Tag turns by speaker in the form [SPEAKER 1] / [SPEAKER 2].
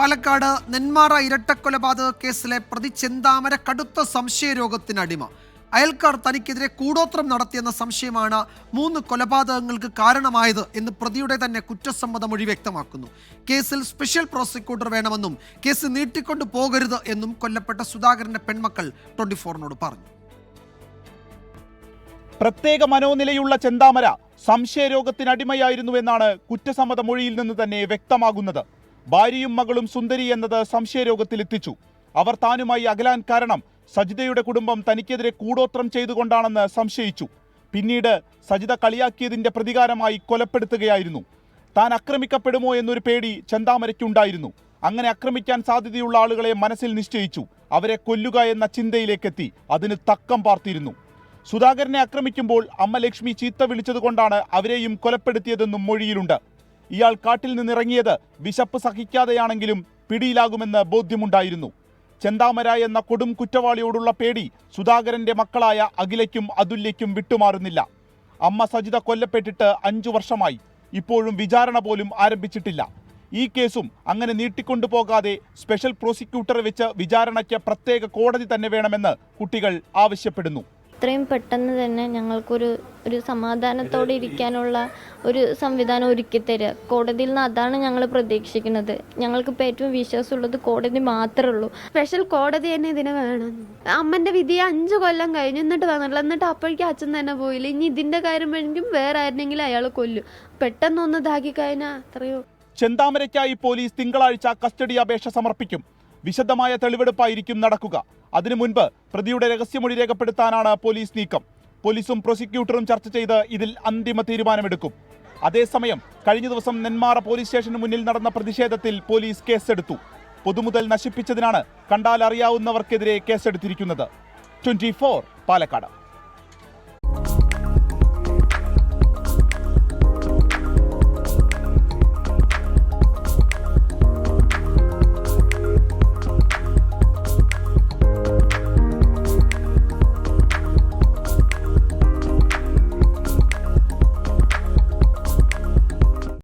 [SPEAKER 1] പാലക്കാട് നെന്മാറ ഇരട്ടക്കൊലപാതക കേസിലെ പ്രതി ചെന്താമര കടുത്ത സംശയരോഗത്തിനടിമ അയൽക്കാർ തനിക്കെതിരെ കൂടോത്രം നടത്തിയെന്ന സംശയമാണ് മൂന്ന് കൊലപാതകങ്ങൾക്ക് കാരണമായത് എന്ന് പ്രതിയുടെ തന്നെ കുറ്റസമ്മത മൊഴി വ്യക്തമാക്കുന്നു. കേസിൽ സ്പെഷ്യൽ പ്രോസിക്യൂട്ടർ വേണമെന്നും കേസ് നീട്ടിക്കൊണ്ടു പോകരുത് എന്നും കൊല്ലപ്പെട്ട സുധാകരന്റെ പെൺമക്കൾ ട്വന്റി ഫോറിനോട് പറഞ്ഞു.
[SPEAKER 2] പ്രത്യേക മനോനിലയുള്ള ചെന്താമര സംശയരോഗത്തിനടിമയായിരുന്നുവെന്നാണ് കുറ്റസമ്മത മൊഴിയിൽ നിന്ന് തന്നെ വ്യക്തമാകുന്നത്. ഭാര്യയും മകളും സുന്ദരി എന്നത് സംശയരോഗത്തിലെത്തിച്ചു. അവർ താനുമായി അകലാൻ കാരണം സജിതയുടെ കുടുംബം തനിക്കെതിരെ കൂടോത്രം ചെയ്തുകൊണ്ടാണെന്ന് സംശയിച്ചു. പിന്നീട് സജിത കളിയാക്കിയതിന്റെ പ്രതികാരമായി കൊലപ്പെടുത്തുകയായിരുന്നു. താൻ ആക്രമിക്കപ്പെടുമോ എന്നൊരു പേടി ചെന്താമരയ്ക്കുണ്ടായിരുന്നു. അങ്ങനെ ആക്രമിക്കാൻ സാധ്യതയുള്ള ആളുകളെ മനസ്സിൽ നിശ്ചയിച്ചു. അവരെ കൊല്ലുക എന്ന ചിന്തയിലേക്കെത്തി. അതിന് തക്കം പാർത്തിരുന്നു. സുധാകരനെ ആക്രമിക്കുമ്പോൾ അമ്മ ലക്ഷ്മി ചീത്ത വിളിച്ചതുകൊണ്ടാണ് അവരെയും കൊലപ്പെടുത്തിയതെന്നും മൊഴിയിലുണ്ട്. ഇയാൾ കാട്ടിൽ നിന്നിറങ്ങിയത് വിശപ്പ് സഹിക്കാതെയാണെങ്കിലും പിടിയിലാകുമെന്ന് ബോധ്യമുണ്ടായിരുന്നു. ചെന്താമര എന്ന കൊടും കുറ്റവാളിയോടുള്ള പേടി സുധാകരന്റെ മക്കളായ അഖിലയ്ക്കും അതുല്യയ്ക്കും വിട്ടുമാറുന്നില്ല. അമ്മ സജിത കൊല്ലപ്പെട്ടിട്ട് അഞ്ചു വർഷമായി. ഇപ്പോഴും വിചാരണ പോലും ആരംഭിച്ചിട്ടില്ല. ഈ കേസും അങ്ങനെ നീട്ടിക്കൊണ്ടുപോകാതെ സ്പെഷ്യൽ പ്രോസിക്യൂട്ടറെ വെച്ച് വിചാരണയ്ക്ക് പ്രത്യേക കോടതി തന്നെ വേണമെന്ന് കുട്ടികൾ ആവശ്യപ്പെടുന്നു.
[SPEAKER 3] എത്രയും പെട്ടെന്ന് തന്നെ ഞങ്ങൾക്കൊരു ഒരു സമാധാനത്തോടെ ഇരിക്കാനുള്ള ഒരു സംവിധാനം ഒരുക്കി തരിക കോടതിയിൽ നിന്ന് അതാണ് ഞങ്ങൾ പ്രതീക്ഷിക്കുന്നത്. ഞങ്ങൾക്കിപ്പോൾ ഏറ്റവും വിശ്വാസമുള്ളത് കോടതി മാത്രമേ ഉള്ളൂ.
[SPEAKER 4] സ്പെഷ്യൽ കോടതി തന്നെ ഇതിന് വേണം. അമ്മന്റെ വിധി അഞ്ചു കൊല്ലം കഴിഞ്ഞു. എന്നിട്ട് വന്നിട്ടില്ല. എന്നിട്ട് അപ്പോഴേക്കും അച്ഛൻ തന്നെ പോയില്ല. ഇനി ഇതിന്റെ കാര്യം വേണമെങ്കിൽ വേറെ ആയിരുന്നെങ്കിലും അയാൾ കൊല്ലും. പെട്ടെന്നൊന്ന് ഇതാക്കി കഴിഞ്ഞാൽ അത്രയോ
[SPEAKER 2] ചെന്താമരയ്ക്കായി പോലീസ് തിങ്കളാഴ്ച കസ്റ്റഡി അപേക്ഷ സമർപ്പിക്കും. വിശദമായ തെളിവെടുപ്പായിരിക്കും നടക്കുക. അതിനു മുൻപ് പ്രതിയുടെ രഹസ്യമൊഴി രേഖപ്പെടുത്താനാണ് പോലീസ് നീക്കം. പോലീസും പ്രോസിക്യൂട്ടറും ചർച്ച ചെയ്ത് ഇതിൽ അന്തിമ തീരുമാനമെടുക്കും. അതേസമയം കഴിഞ്ഞ ദിവസം നെന്മാറ പോലീസ് സ്റ്റേഷന് മുന്നിൽ നടന്ന പ്രതിഷേധത്തിൽ പോലീസ് കേസെടുത്തു. പൊതുമുതൽ നശിപ്പിച്ചതിനാണ് കണ്ടാൽ അറിയാവുന്നവർക്കെതിരെ കേസെടുത്തിരിക്കുന്നത്. Twenty four Palakkad.